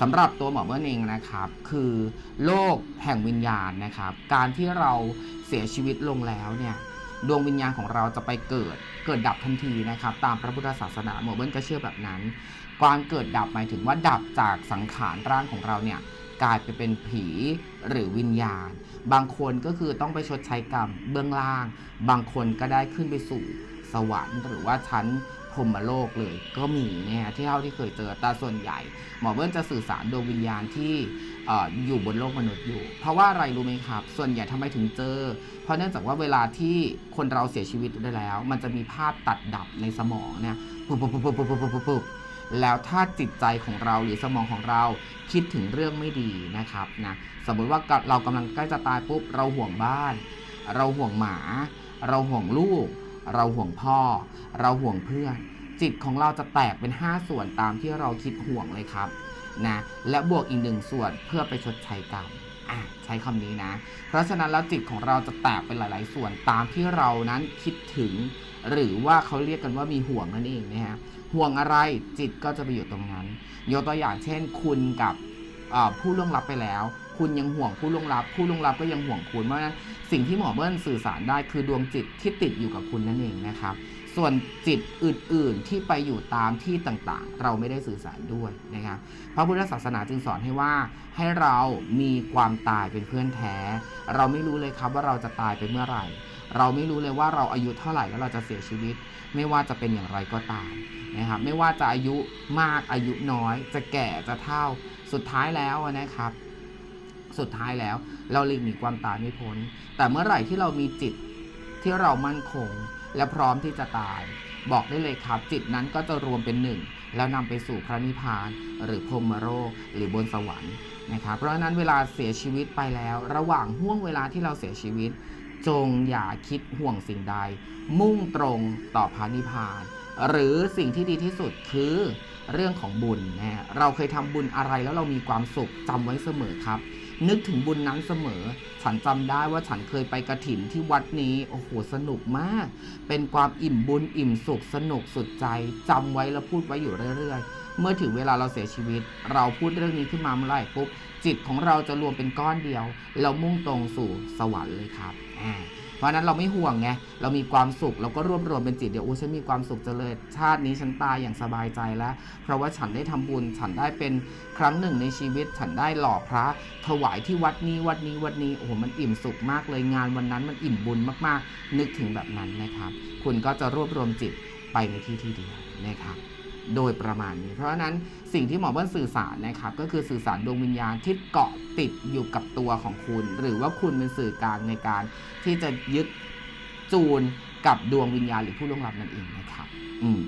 สำหรับตัวหมอเบิ้ลเองนะครับ คือโลกแห่งวิญญาณนะครับ การที่เราเสียชีวิตลงแล้วเนี่ยดวงวิญญาณของเราจะไปเกิดเกิดดับทันทีนะครับ ตามพระพุทธศาสนาหมอเบิ้ลก็เชื่อแบบนั้นการเกิดดับหมายถึงว่าดับจากสังขารร่างของเราเนี่ยกลายไปเป็นผีหรือวิญญาณ บางคนก็คือต้องไปชดใช้กรรมเบื้องล่าง บางคนก็ได้ขึ้นไปสู่ สวรรค์หรือว่าชั้นพรหมโลกเลยก็มีนะฮะที่เท่าที่เคยเจอแต่ส่วนใหญ่ หมอเบิ้ลจะสื่อสารดวงวิญญาณที่อยู่บนโลกมนุษย์อยู่ เพราะว่าอะไรรู้ไหมครับ ส่วนใหญ่ทำไมถึงเจอ เพราะเนื่องจากว่าเวลาที่คนเราเสียชีวิตได้แล้ว มันจะมีภาพตัดดับในสมองเนี่ยปุ๊บปุ๊บปุ๊บปุ๊บปุ๊บปุ๊บปุ๊บแล้วถ้าจิตใจของเราหรือสมองของเราคิดถึงเรื่องไม่ดีนะครับนะสมมติว่าเรากำลังใกล้จะตายปุ๊บเราห่วงบ้าน เราห่วงหมา เราห่วงลูก เราห่วงพ่อ เราห่วงเพื่อน จิตของเราจะแตกเป็น 5 ส่วนตามที่เราคิดห่วงเลยครับนะและบวกอีกหนึ่งส่วนเพื่อไปชดใช้กรรมอะใช้คำนี้นะ เพราะฉะนั้นแล้วจิตของเราจะแตกเป็นหลาย ๆ ส่วนตามที่เรานั้นคิดถึง หรือว่าเขาเรียกกันว่ามีห่วงนั่นเองนะฮะห่วงอะไรจิตก็จะไปอยู่ตรงนั้น ยกตัวอย่างเช่น คุณกับผู้ล่วงลับไปแล้ว คุณยังห่วงผู้ล่วงลับ ผู้ล่วงลับก็ยังห่วงคุณเพราะฉะนั้นสิ่งที่หมอเบิ้ลสื่อสารได้คือดวงจิตที่ติดอยู่กับคุณนั่นเองนะครับ ส่วนจิตอื่นๆที่ไปอยู่ตามที่ต่างๆ เราไม่ได้สื่อสารด้วยนะครับพระพุทธศาสนาจึงสอนให้ว่าให้เรามีความตายเป็นเพื่อนแท้ เราไม่รู้เลยครับว่าเราจะตายไปเมื่อไหร่ เราไม่รู้เลยว่าเราอายุเท่าไหร่แล้วเราจะเสียชีวิต ไม่ว่าจะเป็นอย่างไรก็ตามนะครับไม่ว่าจะอายุมากอายุน้อย จะแก่จะเฒ่าสุดท้ายแล้วนะครับ สุดท้ายแล้ว เราหลีกหนีความตายไม่พ้น แต่เมื่อไหร่ที่เรามีจิตที่เรามั่นคง และพร้อมที่จะตาย บอกได้เลยครับ จิตนั้นก็จะรวมเป็นหนึ่ง แล้วนำไปสู่พระนิพพาน หรือพรมโลกหรือบนสวรรค์นะครับเพราะฉะนั้นเวลาเสียชีวิตไปแล้ว ระหว่างห่วงเวลาที่เราเสียชีวิต จงอย่าคิดห่วงสิ่งใด มุ่งตรงต่อพระนิพพาน หรือสิ่งที่ดีที่สุดคือ เรื่องของบุญนะฮะเราเคยทำบุญอะไรแล้วเรามีความสุขจำไว้เสมอครับ นึกถึงบุญนั้นเสมอ ฉันจำได้ว่าฉันเคยไปกระถินที่วัดนี้โอ้โหสนุกมาก เป็นความอิ่มบุญอิ่มสุขสนุกสุดใจจำไว้แล้วพูดไว้อยู่เรื่อยๆเมื่อถึงเวลาเราเสียชีวิต เราพูดเรื่องนี้ขึ้นมาเมื่อไหร่ปุ๊บจิตของเราจะรวมเป็นก้อนเดียว เรามุ่งตรงสู่สวรรค์เลยครับอ่าเพราะนั้นเราไม่ห่วงไงเรามีความสุขเราก็รวบรวมเป็นจิตเดียวโอ้ฉันมีความสุขจังเลยชาตินี้ฉันตายอย่างสบายใจแล้ว เพราะว่าฉันได้ทำบุญฉันได้เป็นครั้งหนึ่งในชีวิต ฉันได้หล่อพระ ถวายที่วัดนี้วัดนี้วัดนี้โอ้โหมันอิ่มสุขมากเลยงานวันนั้นมันอิ่มบุญมากๆ นึกถึงแบบนั้นนะครับ คุณก็จะรวบรวมจิตไปในที่ที่เดียวนะครับ โดยประมาณนี้ เพราะฉะนั้นสิ่งที่หมอเบิ้ลสื่อสารนะครับก็คือสื่อสารดวงวิญญาณที่เกาะติดอยู่กับตัวของคุณ หรือว่าคุณเป็นสื่อกลางในการที่จะยึดจูนกับดวงวิญญาณหรือผู้ล่วงลับนั่นเองนะครับ อืม